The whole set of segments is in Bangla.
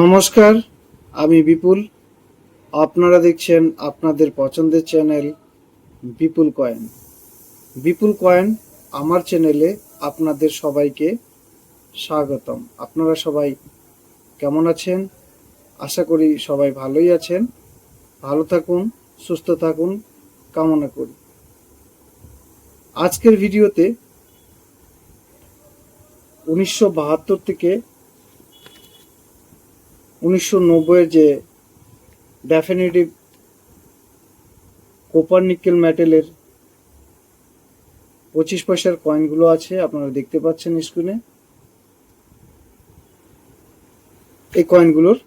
নমস্কার, আমি বিপুল। আপনারা দেখছেন আপনাদের পছন্দের channel Bipul coin. Bipul coin, আমার চ্যানেলে আপনাদের সবাইকে স্বাগতম। আপনারা সবাই কেমন আছেন? আশা করি সবাই ভালোই আছেন। ভালো থাকুন, সুস্থ থাকুন, কামনা করি। আজকের ভিডিওতে উনিশশো বাহাত্তর থেকে উনিশশো নব্বইয়ের যে ডেফিনেটিভ কোপার নিকেল মেটেলের পঁচিশ পয়সার কয়েনগুলো আছে, আপনারা দেখতে পাচ্ছেন স্ক্রিনে এই কয়েনগুলোর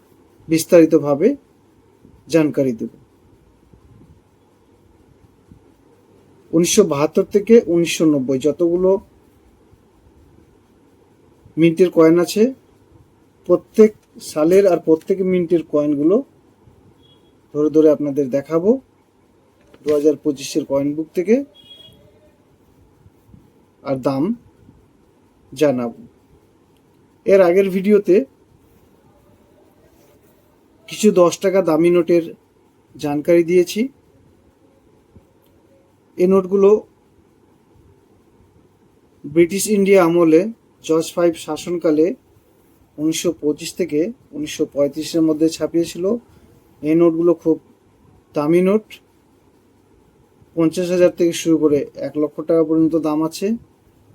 বিস্তারিতভাবে জানকারি দেব। উনিশশো বাহাত্তর থেকে উনিশশো নব্বই যতগুলো মিন্টের কয়েন আছে, প্রত্যেক সালের আর প্রত্যেক মিনিটের কয়েনগুলো ধরে ধরে আপনাদের দেখাবো। দু হাজার পঁচিশের কয়েন বুক থেকে আর দাম জানাব। এর আগের ভিডিওতে কিছু দশ টাকা দামি নোটের জানকারি দিয়েছি। এ নোটগুলো ব্রিটিশ ইন্ডিয়া আমলে জর্জ ফাইভ শাসনকালে উনিশশো পঁচিশ থেকে উনিশশো পঁয়ত্রিশের মধ্যে ছাপিয়েছিল। এই নোটগুলো খুব দামি নোট। পঞ্চাশ হাজার থেকে শুরু করে এক লক্ষ টাকা পর্যন্ত দাম আছে।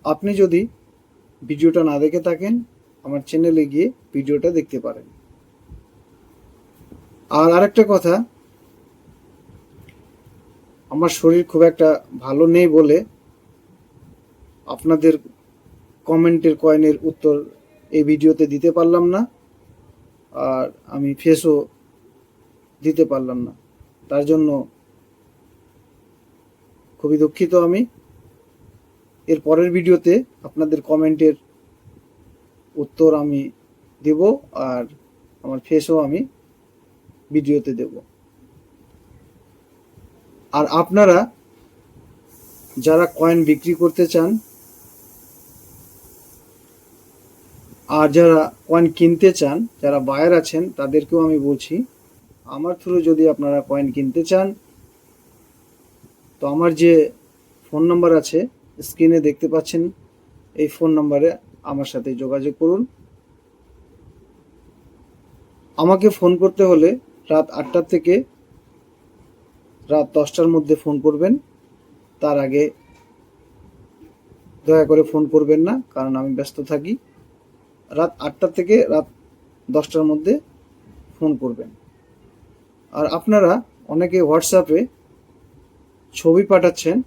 আপনি যদি ভিডিওটা না দেখে থাকেন, আমার চ্যানেলে গিয়ে ভিডিওটা দেখতে পারেন। আর আরেকটা কথা, আমার শরীর খুব একটা ভালো নেই বলে আপনাদের কমেন্টের কয়েনের উত্তর এই ভিডিওতে দিতে পারলাম না। আর আমি ফেসও দিতে পারলাম না। তার জন্য খুবই দুঃখিত আমি। এর পরের ভিডিওতে আপনাদের কমেন্টের উত্তর আমি দেব আর আমার ফেসও আমি ভিডিওতে দেব। আর আপনারা যারা কয়েন বিক্রি করতে চান আর যারা কয়েন কিনতে চান, যারা বায়ার আছেন, তাদেরকেও আমি বলছি, আমার থ্রু যদি আপনারা কয়েন কিনতে চান, তো আমার যে ফোন নাম্বার আছে স্ক্রিনে দেখতে পাচ্ছেন, এই ফোন নাম্বারে আমার সাথে যোগাযোগ করুন। আমাকে ফোন করতে হলে রাত আটটার থেকে রাত দশটার মধ্যে ফোন করবেন। তার আগে দয়া করে ফোন করবেন না, কারণ আমি ব্যস্ত থাকি। রাত আটটা থেকে রাত দশটার মধ্যে ফোন করবেন। আর আপনারা অনেকে হোয়াটসঅ্যাপে ছবি পাঠাচ্ছেন।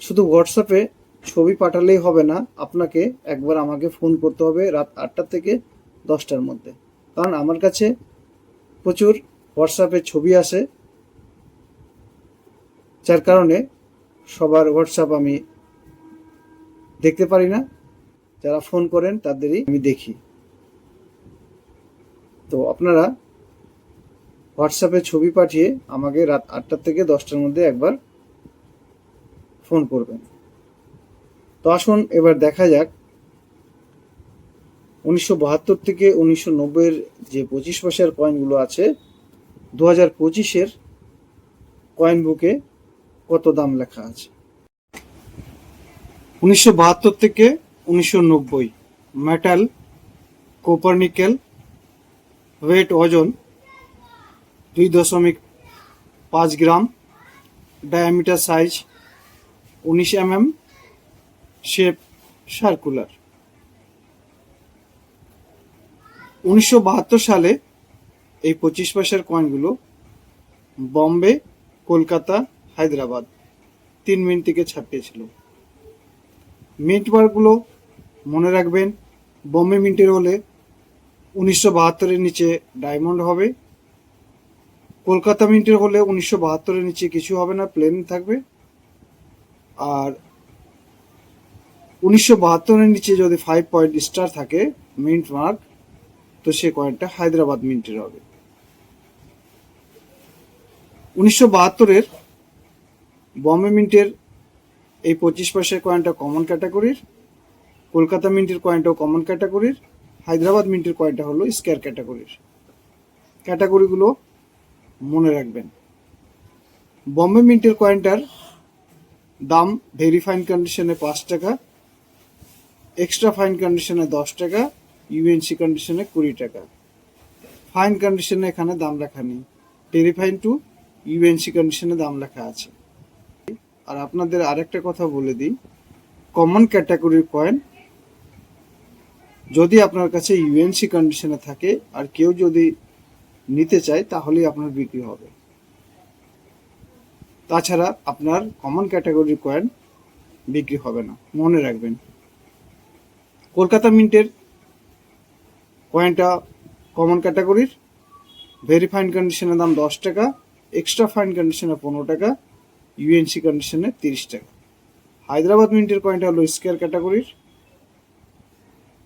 শুধু হোয়াটসঅ্যাপে ছবি পাঠালেই হবে না, আপনাকে একবার আমাকে ফোন করতে হবে রাত আটটা থেকে দশটার মধ্যে। কারণ আমার কাছে প্রচুর হোয়াটসঅ্যাপে ছবি আসে। যার কারণে সবার হোয়াটসঅ্যাপ আমি দেখতে পারি না। যারা ফোন করেন, তাদেরই আমি দেখি। তো আপনারা হোয়াটসঅ্যাপে ছবি পাঠিয়ে আমাকে রাত আটটার থেকে দশটার মধ্যে একবার ফোন করবেন। তো আসুন, এবার দেখা যাক উনিশশো বাহাত্তর থেকে উনিশশো নব্বইয়ের যে পঁচিশ পয়সার কয়েনগুলো আছে দু হাজার পঁচিশের কয়েন বুকে কত দাম লেখা আছে? উনিশশো বাহাত্তর থেকে উনিশশো নব্বই। মেটাল কোপারনিকেল ওয়েট ওজন দুই দশমিক পাঁচ গ্রাম ডায়ামিটার সাইজ উনিশ এম এম শেপ সার্কুলার উনিশশো বাহাত্তর সালে এই পঁচিশ পয়সার কয়েনগুলো বম্বে, কলকাতা, হায়দ্রাবাদ তিন মিনিট থেকে ছাপিয়েছিল। মিন্ট বারগুলো মনে রাখবেন, বম্বে মিন্টের হলে উনিশশো বাহাত্তরের নিচে ডায়মন্ড হবে। কলকাতা মিন্টের হলে উনিশশো বাহাত্তরের নিচে কিছু হবে না, প্লেন থাকবে। আর উনিশশো বাহাত্তরের নিচে যদি ফাইভ পয়েন্ট স্টার থাকে মিন্ট মার্ক তো সে কয়েনটা হায়দ্রাবাদ মিন্টের হবে। উনিশশো বাহাত্তরের বম্বে মিন্টের এই পঁচিশ পয়সার কয়েনটা কমন ক্যাটাগরির কলকাতা মিন্টের কয়েনটাও কমন ক্যাটাগরির হায়দ্রাবাদ মিন্টের কয়েনটা হলো স্কোয়ার ক্যাটাগরির ক্যাটাগরিগুলো মনে রাখবেন। বম্বে মিন্টের কয়েনটার দাম ভেরি ফাইন কন্ডিশনে পাঁচ টাকা এক্সট্রা ফাইন কন্ডিশনে দশ টাকা ইউএনসি কন্ডিশনে কুড়ি টাকা। ফাইন কন্ডিশনে এখানে দাম লেখা নেই। ভেরি ফাইন টু ইউএনসি কন্ডিশনে দাম লেখা আছে। আর আপনাদের আরেকটা কথা বলে দিই কমন ক্যাটাগরির কয়েন যদি আপনার কাছে ইউএনসি কন্ডিশনে থাকে, আর কেউ যদি নিতে চায়, তাহলেই আপনার বিক্রি হবে। তাছাড়া আপনার কমন ক্যাটাগরির কয়েন বিক্রি হবে না। মনে রাখবেন। কলকাতা মিন্টের কয়েনটা কমন ক্যাটাগরির ভেরি ফাইন কন্ডিশনের দাম দশ টাকা। এক্সট্রা ফাইন কন্ডিশনে পনেরো টাকা। ইউএনসি কন্ডিশনে তিরিশ টাকা। হায়দ্রাবাদ মিন্টের কয়েনটা হলো স্কোয়ার ক্যাটাগরির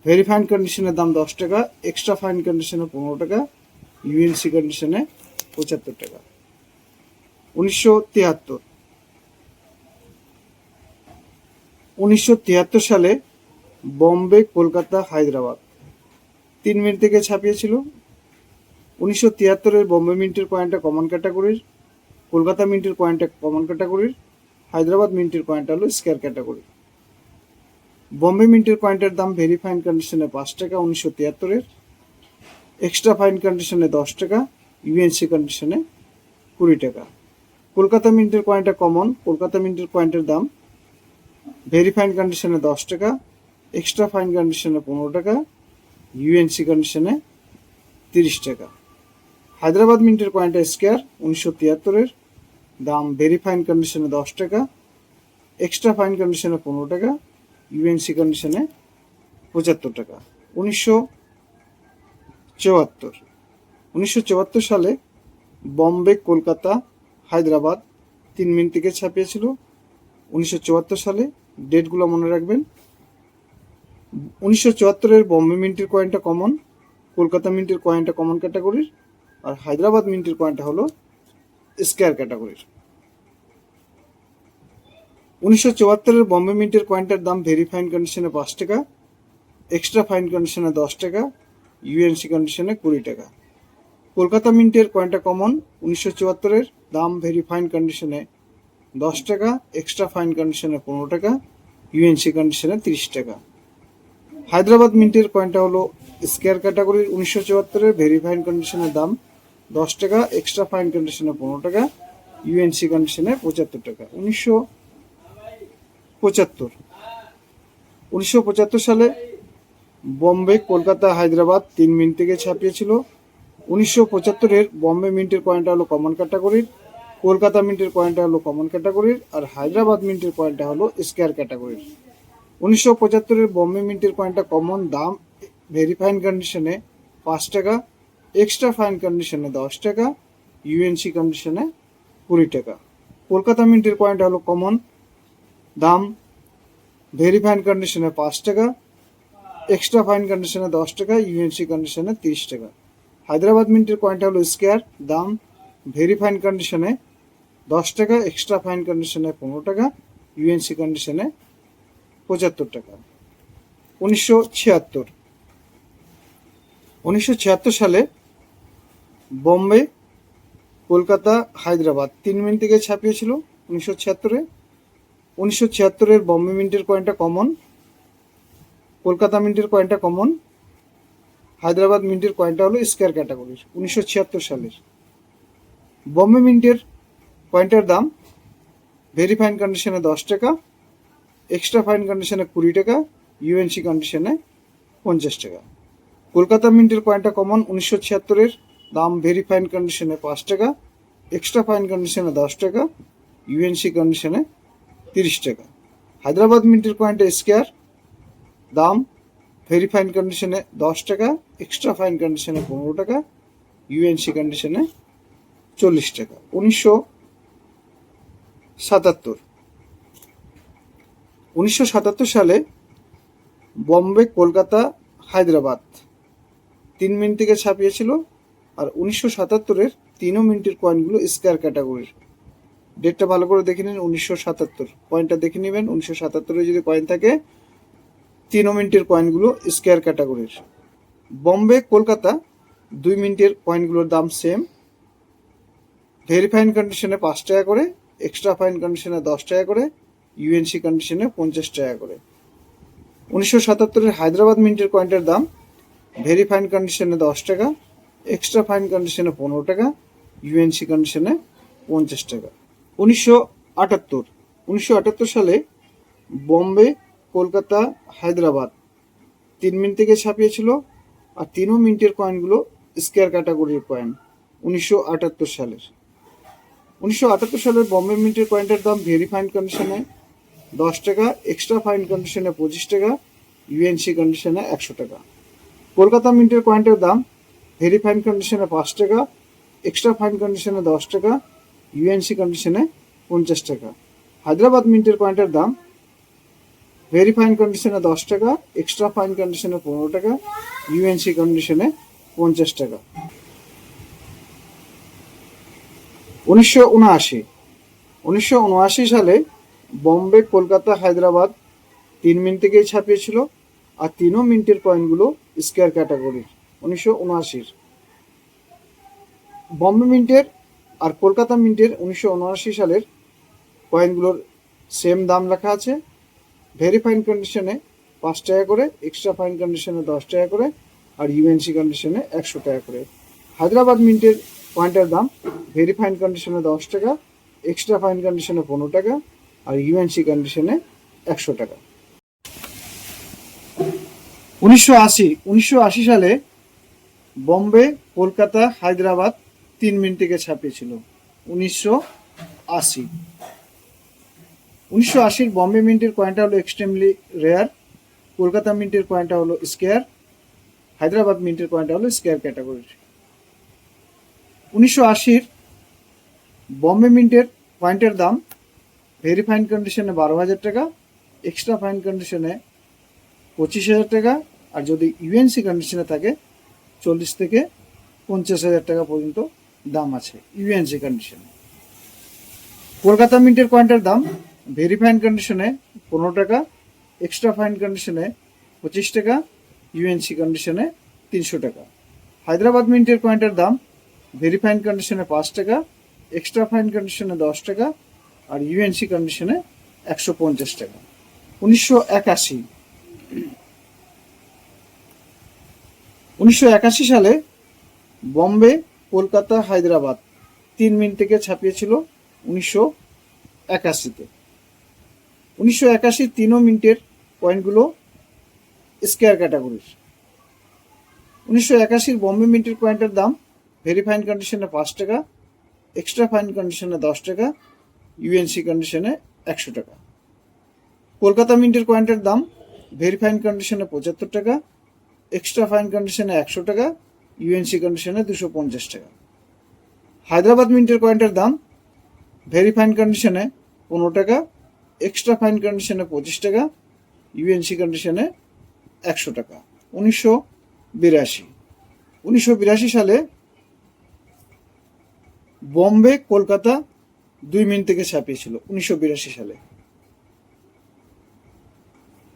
ভেরি ফাইন কন্ডিশনের দাম দশ টাকা, এক্সট্রা ফাইন কন্ডিশনে পনেরো টাকা, ইউএনসি কন্ডিশনে পঁচাত্তর টাকা। উনিশশো উনিশশো সালে বম্বে, কলকাতা, হায়দ্রাবাদ। তিন মিনিট থেকে ছাপিয়েছিল উনিশশো তিয়াত্তরের বম্বে মিন্টের কয়েনটা কমন ক্যাটাগরির কলকাতা মিন্টের কয়েনটা কমন ক্যাটাগরির হায়দ্রাবাদ মিন্টের কয়েনটা হলো স্কোয়ার ক্যাটাগরি বম্বে মিন্টের পয়েন্টের দাম ভেরি ফাইন কন্ডিশনে পাঁচ টাকা, উনিশশো তিয়াত্তরের এক্সট্রা ফাইন কন্ডিশনে দশ টাকা ইউএনসি কন্ডিশনে কুড়ি টাকা। কলকাতা মিন্টের কয়েনটা কমন কলকাতা মিন্টের কয়েনটার দাম ভেরি ফাইন কন্ডিশনে দশ টাকা এক্সট্রা ফাইন কন্ডিশনে পনেরো টাকা ইউএনসি কন্ডিশনে তিরিশ টাকা। হায়দ্রাবাদ মিন্টের কয়েনটা স্কোয়ার উনিশশো তিয়াত্তরের দাম ভেরি ফাইন কন্ডিশনে দশ টাকা এক্সট্রা ফাইন কন্ডিশনে পনেরো টাকা ইউএনসি কন্ডিশনে পঁচাত্তর টাকা। উনিশশো চুয়াত্তর। উনিশশো চুয়াত্তর সালে বম্বে, কলকাতা, হায়দ্রাবাদ তিন মিনিট থেকে ছাপিয়েছিল। উনিশশো চুয়াত্তর সালে ডেটগুলো মনে রাখবেন। উনিশশো চুয়াত্তরের বম্বে মিন্টের কয়েনটা কমন কলকাতা মিন্টের কয়েনটা কমন ক্যাটাগরির আর হায়দ্রাবাদ মিন্টের কয়েনটা হলো স্কোয়ার ক্যাটাগরির উনিশশো চুয়াত্তরের বম্বে মিন্টের কয়েনটার দাম ভেরি ফাইন কন্ডিশনে পাঁচ টাকা এক্সট্রা ফাইন কন্ডিশনে দশ টাকা ইউএনসি কন্ডিশনে কুড়ি টাকা। কলকাতা মিন্টের কয়েনটা কমন উনিশশো চুয়াত্তরের দাম ভেরি ফাইন কন্ডিশনে দশ টাকা এক্সট্রা ফাইন কন্ডিশনে পনেরো টাকা ইউএনসি কন্ডিশনে তিরিশ টাকা। হায়দ্রাবাদ মিন্টের কয়েনটা হলো স্কোয়ার ক্যাটাগরির উনিশশো চুয়াত্তরের ভেরি ফাইন কন্ডিশনের দাম দশ টাকা এক্সট্রা ফাইন কন্ডিশনে পনেরো টাকা ইউএনসি কন্ডিশনে পঁচাত্তর টাকা। উনিশশো পঁচাত্তর। উনিশশো সালে বম্বে, কলকাতা, হায়দ্রাবাদ তিন মিনিট থেকে ছাপিয়েছিল। উনিশশো পঁচাত্তরের বম্বে মিন্টের কয়েনটা হলো কমন ক্যাটাগরির, কলকাতা মিন্টের কয়েনটা হলো কমন ক্যাটাগরির, আর হায়দ্রাবাদ মিন্টের কয়েনটা হলো স্কোয়ার ক্যাটাগরির। উনিশশো পঁচাত্তরের বম্বে মিন্টের কয়েনটা কমন, দাম ভেরি ফাইন কন্ডিশনে পাঁচ টাকা এক্সট্রা ফাইন কন্ডিশনে দশ টাকা ইউএনসি কন্ডিশনে কুড়ি টাকা। কলকাতা মিন্টের কয়েনটা হলো কমন দাম ভেরি ফাইন কন্ডিশনে পাঁচ টাকা, এক্সট্রা ফাইন কন্ডিশনে দশ টাকা, ইউএনসি কন্ডিশনে তিরিশ টাকা। হায়দ্রাবাদ মিন্টের কয়েনটা হলো স্কোয়ার, দাম ভেরি ফাইন কন্ডিশনে দশ টাকা, এক্সট্রা ফাইন কন্ডিশনে পনেরো টাকা, ইউএনসি কন্ডিশনে পঁচাত্তর টাকা। উনিশশো ছিয়াত্তর। উনিশশো ছিয়াত্তর সালে বোম্বে, কলকাতা, হায়দ্রাবাদ তিন মিনিট থেকে ছাপিয়েছিল উনিশশো ছিয়াত্তরে। উনিশশো ছিয়াত্তরের বম্বে মিন্টের কয়েনটা কমন কলকাতা মিন্টের কয়েনটা কমন হায়দ্রাবাদ মিন্টের কয়েনটা হলো স্কোয়ার ক্যাটাগরির উনিশশো ছিয়াত্তর সালের। বম্বে মিন্টের কয়েনটার দাম ভেরি ফাইন কন্ডিশনে দশ টাকা এক্সট্রা ফাইন কন্ডিশনে কুড়ি টাকা ইউএনসি কন্ডিশনে পঞ্চাশ টাকা। কলকাতা মিন্টের কয়েনটা কমন উনিশশো ছিয়াত্তরের দাম ভেরি ফাইন কন্ডিশনে পাঁচ টাকা এক্সট্রা ফাইন কন্ডিশনে দশ টাকা ইউএনসি কন্ডিশনে তিরিশ টাকা। হায়দ্রাবাদ মিন্টের কয়েনটা স্কোয়ার দাম ভেরি ফাইন কন্ডিশনে দশ টাকা এক্সট্রা ফাইন কন্ডিশনে পনেরো টাকা ইউএনসি কন্ডিশনে চল্লিশ টাকা। উনিশশো সাতাত্তর। উনিশশো সাতাত্তর সালে বম্বে, কলকাতা, হায়দ্রাবাদ তিন মিনিট থেকে ছাপিয়েছিল, আর উনিশশো সাতাত্তরের তিনও মিনিটের কয়েনগুলো স্কোয়ার ক্যাটাগরির ডেটটা ভালো করে দেখে নিন, উনিশশো সাতাত্তর। কয়েনটা দেখে নেবেন, উনিশশো সাতাত্তরে যদি কয়েন থাকে, তিনও মিনিটের কয়েনগুলো স্কোয়ার ক্যাটাগরির বম্বে কলকাতা দুই মিনিটের কয়েনগুলোর দাম সেম ভেরি ফাইন কন্ডিশনে পাঁচ টাকা করে এক্সট্রা ফাইন কন্ডিশনে দশ টাকা করে ইউএনসি কন্ডিশনে পঞ্চাশ টাকা করে। উনিশশো সাতাত্তরের হায়দ্রাবাদ মিন্টের কয়েনটার দাম ভেরি ফাইন কন্ডিশনে দশ টাকা এক্সট্রা ফাইন কন্ডিশনে পনেরো টাকা ইউএনসি কন্ডিশনে পঞ্চাশ টাকা। উনিশশো আটাত্তর। উনিশশো আটাত্তর সালে বম্বে, কলকাতা, হায়দ্রাবাদ তিন মিনিট থেকে ছাপিয়েছিল আর তিনও মিনিটের কয়েনগুলো স্কোয়ার ক্যাটাগরির কয়েন উনিশশো আটাত্তর সালের। উনিশশো আটাত্তর সালের বম্বে মিন্টের কয়েনটার দাম ভেরি ফাইন কন্ডিশনে দশ টাকা, এক্সট্রা ফাইন কন্ডিশনে পঁচিশ টাকা, ইউএনসি কন্ডিশনে একশো টাকা। কলকাতা মিন্টের কয়েনটার দাম ভেরি ফাইন কন্ডিশনে পাঁচ টাকা, এক্সট্রা ফাইন কন্ডিশনে দশ টাকা ইউএনসি কন্ডিশনে পঞ্চাশ টাকা। হায়দ্রাবাদ মিন্টের কয়েনটার দাম ভেরি ফাইন কন্ডিশনে দশ টাকা এক্সট্রা ফাইন কন্ডিশনে পনেরো টাকা ইউএনসি কন্ডিশনে পঞ্চাশ টাকা। উনিশশো উনআশি। উনিশশো উনআশি সালে বম্বে, কলকাতা, হায়দ্রাবাদ তিন মিনিট থেকেই ছাপিয়েছিল আর তিনও মিনিটের কয়েনগুলো স্কোয়ার ক্যাটাগরির উনিশশো উনআশির। বম্বে মিন্টের আর কলকাতা মিন্টের উনিশশো উনআশি সালের কয়েনগুলোর সেম দাম লেখা আছে। ভেরি ফাইন কন্ডিশনে পাঁচ টাকা করে এক্সট্রা ফাইন কন্ডিশনে দশ টাকা করে, আর ইউএনসি কন্ডিশনে একশো টাকা করে। হায়দ্রাবাদ মিন্টের পয়েন্টের দাম ভেরি ফাইন কন্ডিশনে দশ টাকা এক্সট্রা ফাইন কন্ডিশনে পনেরো টাকা, আর ইউএনসি কন্ডিশনে একশো টাকা। উনিশশো আশি উনিশশো আশি সালে বম্বে, কলকাতা, হায়দ্রাবাদ তিন মিনিট থেকে ছাপিয়েছিল। উনিশশো আশি। উনিশশো আশির বম্বে মিন্টের কয়েনটা হলো এক্সট্রিমলি রেয়ার কলকাতা মিন্টের কয়েনটা হলো স্কেয়ার হায়দ্রাবাদ মিন্টের কয়েনটা হলো স্কেয়ার ক্যাটাগরির উনিশশো আশির বম্বে মিন্টের কয়েনটার দাম ভেরি ফাইন কন্ডিশনে বারো হাজার টাকা এক্সট্রা ফাইন কন্ডিশনে পঁচিশ হাজার টাকা, আর যদি ইউএনসি কন্ডিশনে থাকে, চল্লিশ থেকে পঞ্চাশ হাজার টাকা পর্যন্ত দাম আছে ইউএনসি কন্ডিশনে কলকাতা মিন্টের কয়েনটার দাম ভেরি ফাইন কন্ডিশনে পনেরো টাকা এক্সট্রা ফাইন কন্ডিশনে পঁচিশ টাকা ইউএনসি কন্ডিশনে তিনশো টাকা। হায়দ্রাবাদ মিন্টের কয়েনটার দাম ভেরি ফাইন কন্ডিশনে পাঁচ টাকা এক্সট্রা ফাইন কন্ডিশনে দশ টাকা, আর ইউএনসি কন্ডিশনে একশো পঞ্চাশ টাকা। উনিশশো একাশি। উনিশশো একাশি সালে বম্বে কলকাতা, হায়দ্রাবাদ। তিন মিনিট থেকে ছাপিয়েছিল উনিশশো একাশিতে। উনিশশো একাশি তিনও মিনিটের পয়েন্টগুলো স্কোয়ার ক্যাটাগরির। উনিশশো একাশির বম্বে মিন্টের পয়েন্টের দাম, ভেরি ফাইন কন্ডিশনে পাঁচ টাকা, এক্সট্রা ফাইন কন্ডিশনে দশ টাকা, ইউএনসি কন্ডিশনে একশো টাকা। কলকাতা মিন্টের পয়েন্টের দাম, ভেরি ফাইন কন্ডিশনে পঁচাত্তর টাকা, এক্সট্রা ফাইন কন্ডিশনে একশো টাকা ইউএনসি কন্ডিশনে দুশো পঞ্চাশ টাকা। হায়দ্রাবাদ মিন্টের পয়েন্টের দাম ভেরি ফাইন কন্ডিশনে পনেরো টাকা এক্সট্রা ফাইন কন্ডিশনে পঁচিশ টাকা ইউএনসি কন্ডিশনে একশো টাকা। উনিশশো বিরাশি। উনিশশো বিরাশি সালে বম্বে, কলকাতা দুই মিনিট থেকে ছাপিয়েছিল, উনিশশো বিরাশি সালে।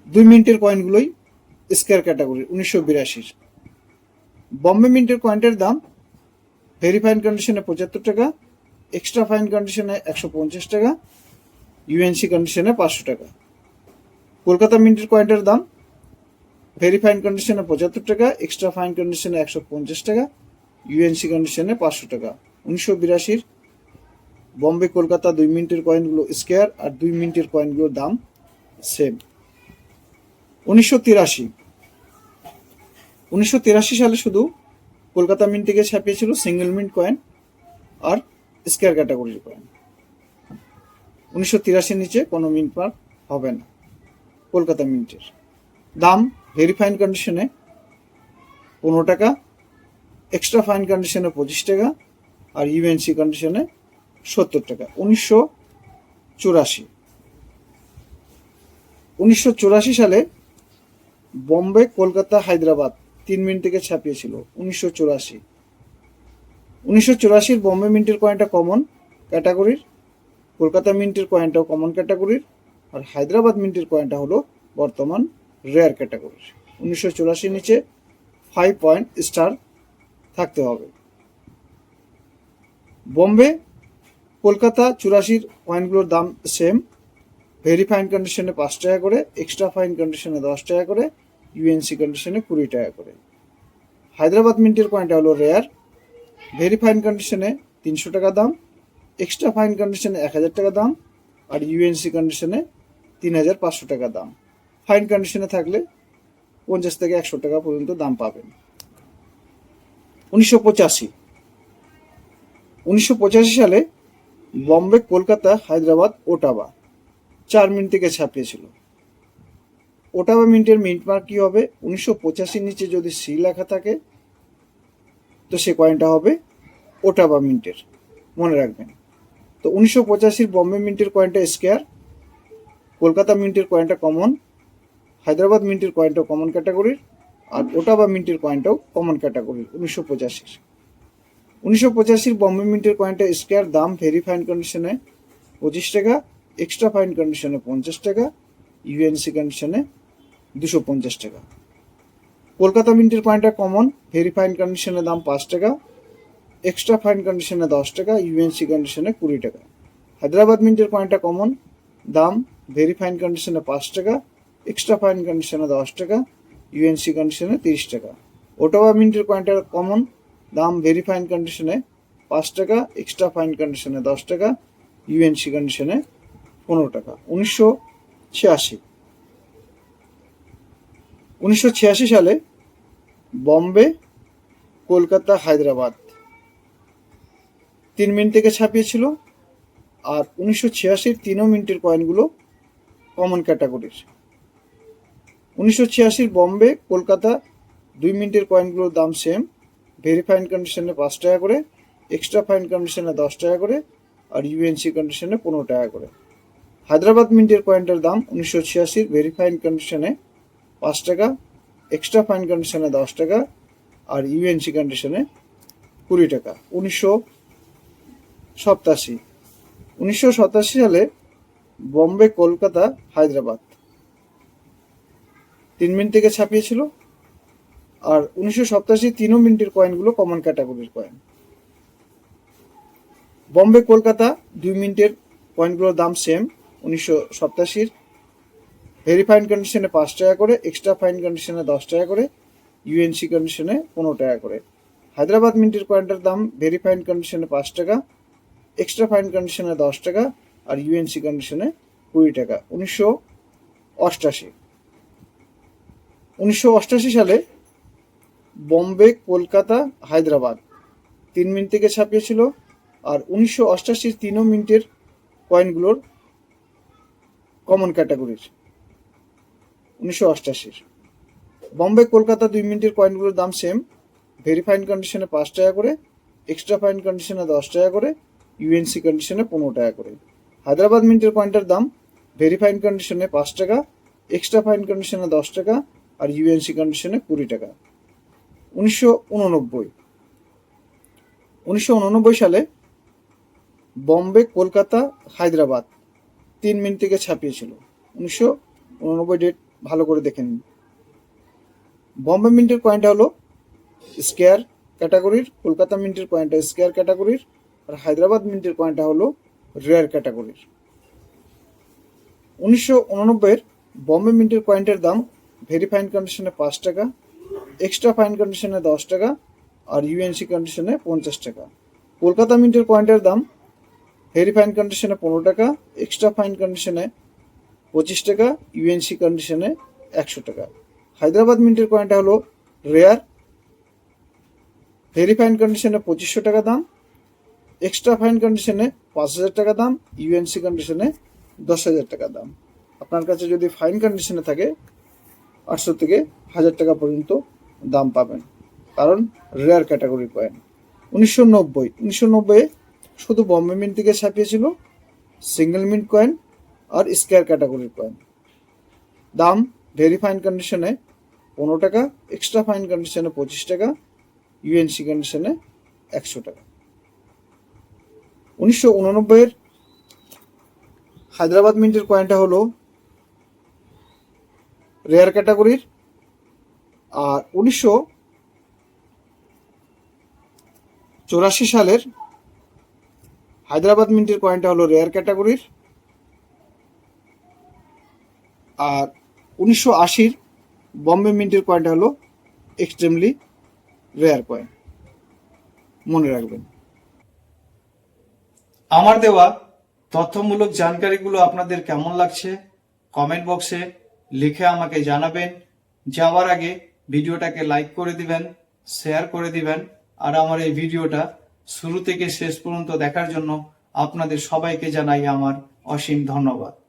দুই মিনিটের কয়েনগুলোই স্কোয়ার ক্যাটাগরি উনিশশো বিরাশির। বম্বে মিন্টের কয়েনটার দাম ভেরি ফাইন কন্ডিশনে পঁচাত্তর টাকা এক্সট্রা ফাইন কন্ডিশনে একশো পঞ্চাশ টাকা ইউএনসি কন্ডিশনে পাঁচশো টাকা। কলকাতা মিন্টের কয়েনটার দাম ভেরি ফাইন কন্ডিশনে পঁচাত্তর টাকা এক্সট্রা ফাইন কন্ডিশনে একশো পঞ্চাশ টাকা ইউএনসি কন্ডিশনে পাঁচশো টাকা। উনিশশো বিরাশির বম্বে কলকাতা দুই মিনিটের কয়েনগুলো স্কোয়ার আর দুই মিনিটের কয়েনগুলোর দাম সেম উনিশশো তিরাশি উনিশশো তিরাশি সালে শুধু কলকাতা মিন্ট থেকে ছাপিয়েছিল সিঙ্গেল মিন্ট কয়েন আর স্কোয়ার ক্যাটাগরির কয়েন উনিশশো তিরাশির নিচে কোনো মিন্ট মার্ক হবে না, কলকাতা মিন্টের। দাম ভেরি ফাইন কন্ডিশনে পনেরো টাকা এক্সট্রা ফাইন কন্ডিশনে পঁচিশ টাকা, আর ইউএনসি কন্ডিশনে সত্তর টাকা। উনিশশো চুরাশি। উনিশশো চুরাশি সালে বম্বে, কলকাতা, হায়দ্রাবাদ তিন মিনিট থেকে ছাপিয়েছিল, উনিশশো চুরাশি। উনিশশো চুরাশির বম্বে মিন্টের কয়েনটা কমন ক্যাটাগরির কলকাতা মিন্টের কয়েনটাও কমন ক্যাটাগরির আর হায়দ্রাবাদ মিন্টের কয়েনটা হলো বর্তমান রেয়ার ক্যাটাগরির উনিশশো চুরাশির নিচে ফাইভ পয়েন্ট স্টার থাকতে হবে। বোম্বে, কলকাতা চুরাশির কয়েনগুলোর দাম সেম ভেরি ফাইন কন্ডিশনে পাঁচ টাকা করে এক্সট্রা ফাইন কন্ডিশনে দশ টাকা করে ইউএনসি কন্ডিশনে কুড়ি টাকা করে। হায়দ্রাবাদ মিন্টের কয়েনটা হলো রেয়ার ভেরি ফাইন কন্ডিশনে তিনশো টাকা দাম এক্সট্রা ফাইন কন্ডিশনে এক হাজার টাকা দাম, আর ইউএনসি কন্ডিশনে তিন হাজার পাঁচশো টাকা দাম। ফাইন কন্ডিশনে থাকলে পঞ্চাশ থেকে একশো টাকা পর্যন্ত দাম পাবেন। উনিশশো পঁচাশি। উনিশশো পঁচাশি সালে বম্বে, কলকাতা, হায়দ্রাবাদ, ওটাবা, চার মিনিট থেকে ছাপিয়েছিল। ওটাবা মিন্টের মিন্ট মার্ক কী হবে? উনিশশো পঁচাশির নিচে যদি সি লেখা থাকে, তো সে কয়েনটা হবে ওটাবা মিন্টের। মনে রাখবেন। তো উনিশশো পঁচাশির বম্বে মিন্টের কয়েনটা স্কোয়ার কলকাতা মিন্টের কয়েনটা কমন হায়দ্রাবাদ মিন্টের কয়েনটাও কমন ক্যাটাগরির আর ওটাবা মিন্টের কয়েনটাও কমন ক্যাটাগরির উনিশশো পঁচাশির। উনিশশো পঁচাশির বম্বে মিন্টের কয়েনটা স্কোয়ার দাম ভেরি ফাইন কন্ডিশনে পঁচিশ টাকা এক্সট্রা ফাইন কন্ডিশনে পঞ্চাশ টাকা ইউএনসি কন্ডিশনে দুশো পঞ্চাশ টাকা। কলকাতা মিন্টের কয়েনটা কমন ভেরি ফাইন কন্ডিশনে দাম পাঁচ টাকা এক্সট্রা ফাইন কন্ডিশনে দশ টাকা ইউএনসি কন্ডিশনে কুড়ি টাকা। হায়দ্রাবাদ মিন্টের কয়েনটা কমন দাম ভেরি ফাইন কন্ডিশনে পাঁচ টাকা এক্সট্রা ফাইন কন্ডিশনে দশ টাকা ইউএনসি কন্ডিশনে তিরিশ টাকা। ওটাওয়া মিন্টের কয়েনটা কমন দাম ভেরি ফাইন কন্ডিশনে পাঁচ টাকা এক্সট্রা ফাইন কন্ডিশনে দশ টাকা ইউএনসি কন্ডিশনে পনেরো টাকা। উনিশশো ছিয়াশি। উনিশশো ছিয়াশি সালে বম্বে, কলকাতা, হায়দ্রাবাদ। তিন মিনিট থেকে ছাপিয়েছিল আর উনিশশো ছিয়াশির তিনও মিনিটের কয়েনগুলো কমন ক্যাটাগরির উনিশশো ছিয়াশির বম্বে, কলকাতা, দুই মিনিটের কয়েনগুলোর দাম সেম ভেরি ফাইন কন্ডিশনে পাঁচ টাকা করে এক্সট্রা ফাইন কন্ডিশনে দশ টাকা করে, আর ইউএনসি কন্ডিশনে পনেরো টাকা করে। হায়দ্রাবাদ মিন্টের কয়েনটার দাম উনিশশো ছিয়াশির ভেরি ফাইন কন্ডিশনে পাঁচ টাকা এক্সট্রা ফাইন কন্ডিশনে দশ টাকা, আর ইউএনসি কন্ডিশনে কুড়ি টাকা। উনিশশো সপ্তাশি উনিশশো সাতাশি সালে বম্বে, কলকাতা, হায়দ্রাবাদ। তিন মিনিট থেকে ছাপিয়েছিল আর উনিশশো সপ্তাশি তিনও মিনিটের কয়েনগুলো কমন ক্যাটাগরির কয়েন বম্বে, কলকাতা, দুই মিনিটের কয়েনগুলোর দাম সেম উনিশশো সপ্তাশির ভেরি ফাইন কন্ডিশনে পাঁচ টাকা করে, এক্সট্রা ফাইন কন্ডিশনে দশ টাকা করে ইউএনসি কন্ডিশনে পনেরো টাকা করে। হায়দ্রাবাদ মিন্টের কয়েনটার দাম ভেরি ফাইন কন্ডিশনে পাঁচ টাকা, এক্সট্রা ফাইন কন্ডিশনে দশ টাকা আর ইউএনসি কন্ডিশনে কুড়ি টাকা। উনিশশো অষ্টাশি। উনিশশো অষ্টাশি সালে বম্বে, কলকাতা, হায়দ্রাবাদ তিন মিনিট থেকে ছাপিয়েছিল আর উনিশশো অষ্টাশির তিনও মিনিটের কয়েনগুলোর কমন ক্যাটাগরির উনিশশো অষ্টাশির। বম্বে, কলকাতা দুই মিনিটের কয়েনগুলোর দাম সেম ভেরি ফাইন কন্ডিশনে পাঁচ টাকা করে। এক্সট্রা ফাইন কন্ডিশনে দশ টাকা করে। ইউএনসি কন্ডিশনে পনেরো টাকা করে। হায়দ্রাবাদ মিন্টের কয়েনটার দাম ভেরি ফাইন কন্ডিশনে পাঁচ টাকা। এক্সট্রা ফাইন কন্ডিশনে দশ টাকা আর ইউএনসি কন্ডিশনে কুড়ি টাকা। উনিশশো উননব্বই। উনিশশো উননব্বই সালে বম্বে, কলকাতা, হায়দ্রাবাদ তিন মিনিট থেকে ছাপিয়েছিল। উনিশশো উননব্বই ডেট ভালো করে দেখে নিন। বম্বে মিন্টের কয়েনটা হলো স্কেয়ার ক্যাটাগরির, কলকাতা মিন্টের কয়েনটা স্কেয়ার ক্যাটাগরির আর হায়দ্রাবাদ মিন্টের কয়েনটা হলো রেয়ার ক্যাটাগরির। উনিশশো উননব্বইয়ের বম্বে মিন্টের কয়েনটার দাম ভেরি ফাইন কন্ডিশনে পাঁচ টাকা এক্সট্রা ফাইন কন্ডিশনে দশ টাকা আর ইউএনসি কন্ডিশনে পঞ্চাশ টাকা। কলকাতা মিন্টের কয়েনটার দাম ভেরি ফাইন কন্ডিশনে পনেরো টাকা এক্সট্রা ফাইন কন্ডিশনে পঁচিশ টাকা ইউএনসি কন্ডিশনে একশো টাকা। হায়দ্রাবাদ মিন্টের কয়েনটা হলো রেয়ার ভেরি ফাইন কন্ডিশনে পঁচিশশো টাকা দাম এক্সট্রা ফাইন কন্ডিশনে পাঁচ হাজার টাকা দাম ইউএনসি কন্ডিশনে দশ হাজার টাকা দাম। আপনার কাছে যদি ফাইন কন্ডিশনে থাকে, আটশো থেকে হাজার টাকা পর্যন্ত দাম পাবেন। কারণ রেয়ার ক্যাটাগরির কয়েন উনিশশো নব্বই, উনিশশো নব্বইয়ে শুধু বম্বে মিন্ট থেকে ছাপিয়েছিল সিঙ্গেল মিন্ট কয়েন আর স্কোয়ার ক্যাটাগরির কয়েন দাম ভেরি ফাইন কন্ডিশনে পনেরো টাকা এক্সট্রা ফাইন কন্ডিশনে পঁচিশ টাকা ইউএনসি কন্ডিশনে একশো টাকা। উনিশশো উননব্বইয়ের হায়দ্রাবাদ মিন্টের কয়েনটা হলো রেয়ার ক্যাটাগরির আর উনিশশো চৌরাশি সালের হায়দ্রাবাদ মিন্টের কয়েনটা হলো রেয়ার ক্যাটাগরির আর উনিশশো আশির বম্বে মিন্টের কয়েনটা হলো এক্সট্রিমলি রেয়ার কয়েন মনে রাখবেন। আমার দেওয়া তথ্যমূলক জানকারিগুলো আপনাদের কেমন লাগছে কমেন্ট বক্সে লিখে আমাকে জানাবেন। যাওয়ার আগে ভিডিওটাকে লাইক করে দিবেন, শেয়ার করে দিবেন, আর আমার এই ভিডিওটা শুরু থেকে শেষ পর্যন্ত দেখার জন্য আপনাদের সবাইকে জানাই আমার অসীম ধন্যবাদ।